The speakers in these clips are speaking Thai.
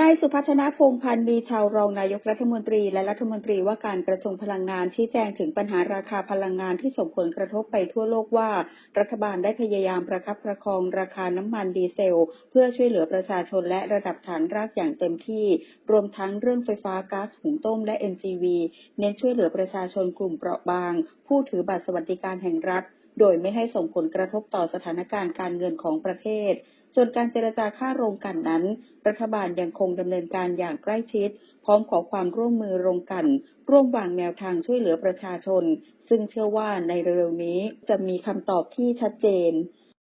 นายสุพัฒนพงพันธ์มีชาวรองนายกรัฐมนตรีและรัฐมนตรีว่าการกระทรวงพลังงานชี้แจงถึงปัญหาราคาพลังงานที่ส่งผลกระทบไปทั่วโลกว่า รัฐบาลได้พยายามประคับประคองราคาน้ำมันดีเซล เพื่อช่วยเหลือประชาชนและระดับฐานรากอย่างเต็มที่ รวมทั้งเรื่องไฟฟ้าก๊าซหุงต้มและ NGV เน้นช่วยเหลือประชาชนกลุ่มเปราะบาง ผู้ถือบัตรสวัสดิการแห่งรัฐ โดยไม่ให้ส่งผลกระทบต่อสถานการณ์การเงินของประเทศ ส่วนการเจรจาค่าโรงกันนั้น รัฐบาลยังคงดำเนินการอย่างใกล้ชิด พร้อมขอความร่วมมือโรงกัน ร่วมวางแนวทางช่วยเหลือประชาชน ซึ่งเชื่อว่าในเร็วๆนี้จะมีคำตอบที่ชัดเจน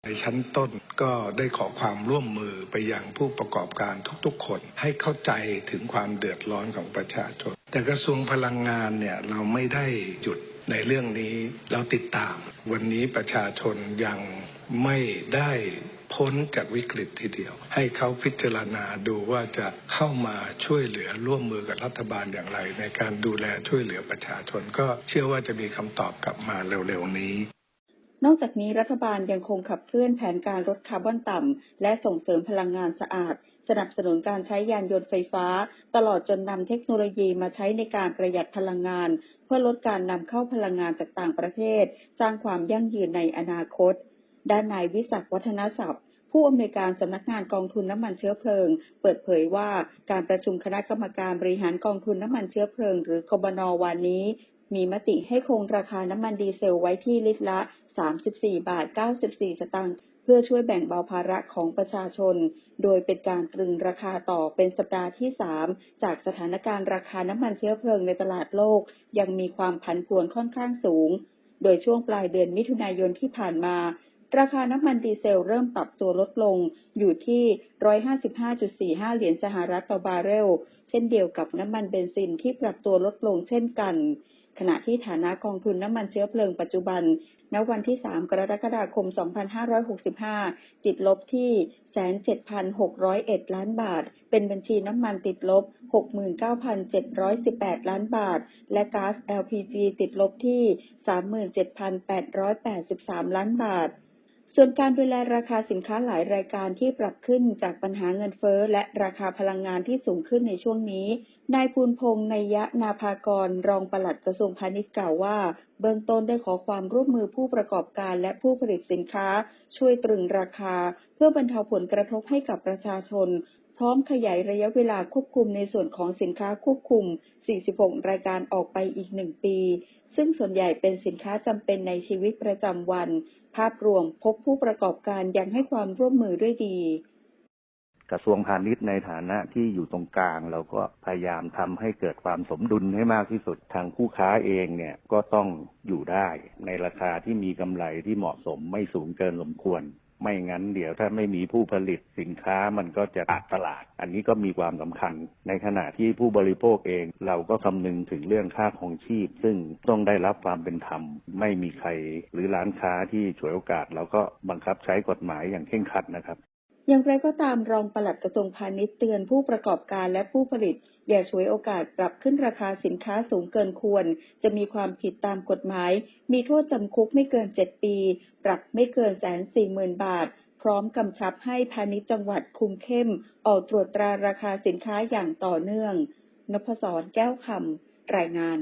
ในชั้นต้นก็ได้ขอความร่วมมือไปยังผู้ประกอบการทุกๆ คน ให้เข้าใจถึงความเดือดร้อนของประชาชน แต่กระทรวงพลังงานเนี่ยเราไม่ได้หยุดในเรื่องนี้เราติดตาม วันนี้ประชาชนยังไม่ได้ พ้นจากวิกฤตทีเดียว ให้เขาพิจารณาดูว่าจะเข้ามาช่วยเหลือร่วมมือกับรัฐบาลอย่างไร ในการดูแลช่วยเหลือประชาชน ก็เชื่อว่าจะมีคำตอบกลับมาเร็วๆนี้นอกจากนี้รัฐบาลยังคงขับเคลื่อนแผนการลดคาร์บอนต่ำ และส่งเสริมพลังงานสะอาด สนับสนุนการใช้ยานยนต์ไฟฟ้า ตลอดจนนำเทคโนโลยีมาใช้ในการประหยัดพลังงาน เพื่อลดการนำเข้าพลังงานจากต่างประเทศ สร้างความยั่งยืนในอนาคต ด้านนายวิศักวัฒนศัพท์ผู้อำนวยการสำนักงานกองทุนน้ำมันเชื้อเพลิง เปิดเผยว่าการประชุมคณะกรรมการบริหารกองทุนน้ำมันเชื้อเพลิง หรือกบนวันนี้ มีมติให้คงราคาน้ำมันดีเซลไว้ที่ลิตรละ 34 บาท 94 สตางค์เพื่อช่วยแบ่งเบาภาระของประชาชน โดยเป็นการตรึงราคาต่อเป็นสัปดาห์ที่ 3 จากสถานการณ์ราคาน้ำมันเชื้อเพลิงในตลาดโลก ยังมีความผันผวนค่อนข้างสูง โดยช่วงปลายเดือนมิถุนายนที่ผ่านมา ราคาน้ำมันดีเซลเริ่มปรับตัวลดลงอยู่ที่ 155.45 เหรียญสหรัฐต่อบาร์เรล เช่นเดียวกับน้ำมันเบนซินที่ปรับตัวลดลงเช่นกัน ขณะที่ฐานะกองทุนน้ำมันเชื้อเพลิงปัจจุบัน ณ วันที่ 3 กรกฎาคม 2565 ติดลบที่ 1,076.01 ล้านบาท เป็นบัญชีน้ำมันติดลบ 69,718 ล้านบาท และก๊าซ LPG ติดลบที่ 37,883 ล้านบาท ส่วนการดูแลราคาสินค้าหลายรายการที่ปรับขึ้นจากปัญหาเงินเฟ้อและราคาพลังงานที่สูงขึ้นในช่วงนี้ นายภูนพงศ์นยะนาภากร รองปลัดกระทรวงพาณิชย์กล่าวว่า เบื้องต้นได้ขอความร่วมมือผู้ประกอบการและผู้ผลิตสินค้า ช่วยตรึงราคา เพื่อบรรเทาผลกระทบให้กับประชาชน ร้อมขยายระยะเวลาควบคุมในส่วนของสินค้าควบคุม 46 รายการออกไปอีก 1 ปี ซึ่งส่วนใหญ่เป็นสินค้าจำเป็นในชีวิตประจำวัน ภาพรวมพบผู้ประกอบการยังให้ความร่วมมือด้วยดีกระทรวงพาณิชย์ในฐานะที่อยู่ตรงกลาง เราก็พยายามทำให้เกิดความสมดุลให้มากที่สุดทางผู้ค้าเองเนี่ยก็ต้องอยู่ได้ในราคาที่มีกำไรที่เหมาะสมไม่สูงเกินสมควร ไม่งั้นเดี๋ยวถ้าไม่มีผู้ผลิตสินค้ามันก็จะขาดตลาด อันนี้ก็มีความสำคัญ ในขณะที่ผู้บริโภคเองเราก็คำนึงถึงเรื่องค่าของชีพ ซึ่งต้องได้รับความเป็นธรรม ไม่มีใครหรือร้านค้าที่ฉวยโอกาสเราก็บังคับใช้กฎหมายอย่างเคร่งครัดนะครับ อย่างไรก็ตามรองปลัดกระทรวงพาณิชย์เตือนผู้ประกอบการและผู้ผลิต อย่าฉวยโอกาสปรับขึ้นราคาสินค้าสูงเกินควร จะมีความผิดตามกฎหมาย มีโทษจำคุกไม่เกิน 7 ปี ปรับไม่เกินแสนสี่หมื่นบาท พร้อมกำชับให้พาณิชย์จังหวัดคุมเข้ม ออกตรวจตราราคาสินค้าอย่างต่อเนื่องนพศรแก้วคำรายงาน